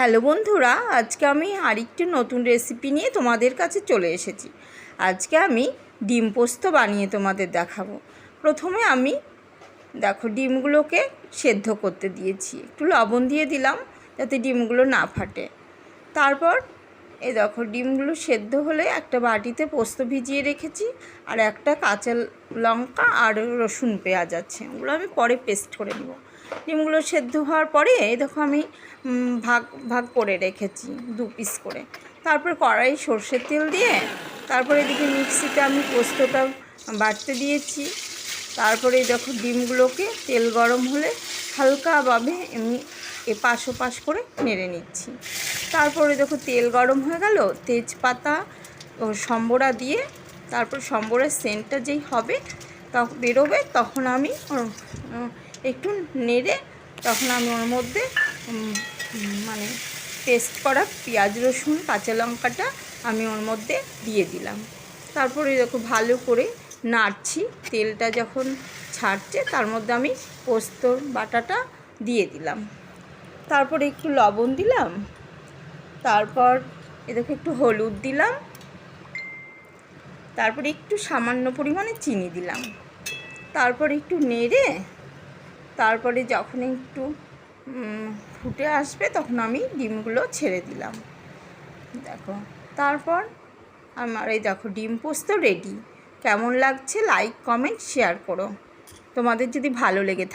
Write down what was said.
Hello বন্ধুরা, আজকে আমি আরেকটি নতুন রেসিপি নিয়ে তোমাদের কাছে চলে এসেছি। আজকে আমি ডিম পোস্ত বানিয়ে তোমাদের দেখাবো। প্রথমে আমি দেখো ডিমগুলোকে সেদ্ধ করতে দিয়েছি। একটু লবণ দিয়ে দিলাম যাতে ডিমগুলো না ফাটে। তারপর এই দেখো ডিমগুলো সেদ্ধ হলে একটা বাটিতে পোস্ত ভিজিয়ে রেখেছি আর একটা কাঁচা লঙ্কা আর রসুন পেঁয়াজ আছে। ওগুলো আমি পরে পেস্ট করে নেব। ডিমগুলো সেদ্ধ হওয়ার পরে, এই দেখো আমি ভাগ ভাগ করে রেখেছি, দু পিস করে। তারপর কড়াই সর্ষের তেল দিয়ে, তারপরে এদিকে মিক্সিতে আমি পোস্তটা বাটতে দিয়েছি। তারপরে দেখো ডিমগুলোকে তেল গরম হলে হালকাভাবে এমনি এপাশ ওপাশ করে নেড়ে নিচ্ছি। তারপরে দেখো তেল গরম হয়ে গেল, তেজপাতা ও সম্বরা দিয়ে, তারপর সম্বরের সেন্টটা যেই হবে তখন বেরোবে, তখন আমি একটু নেড়ে তখন আমি ওর মধ্যে মানে পেস্ট করা পেঁয়াজ, রসুন, কাঁচা লঙ্কাটা আমি ওর মধ্যে দিয়ে দিলাম। তারপরে দেখো ভালো করে নাড়ছি, তেলটা যখন ছাড়ছে তার মধ্যে আমি পোস্ত, বাটাটা দিয়ে দিলাম। তারপরে একটু লবণ দিলাম, তারপর এ দেখো একটু হলুদ দিলাম, তারপরে একটু সামান্য পরিমাণে চিনি দিলাম। তারপর একটু নেড়ে তারপরে যখন একটু ফুটে আসবে তখন আমি ডিমগুলো ছেড়ে দিলাম। দেখো, তারপর আমার এই দেখো, ডিম পোস্ত রেডি কেমন লাগছে? লাইক কমেন্ট শেয়ার করো। তোমাদের যদি ভালো লেগে থাকে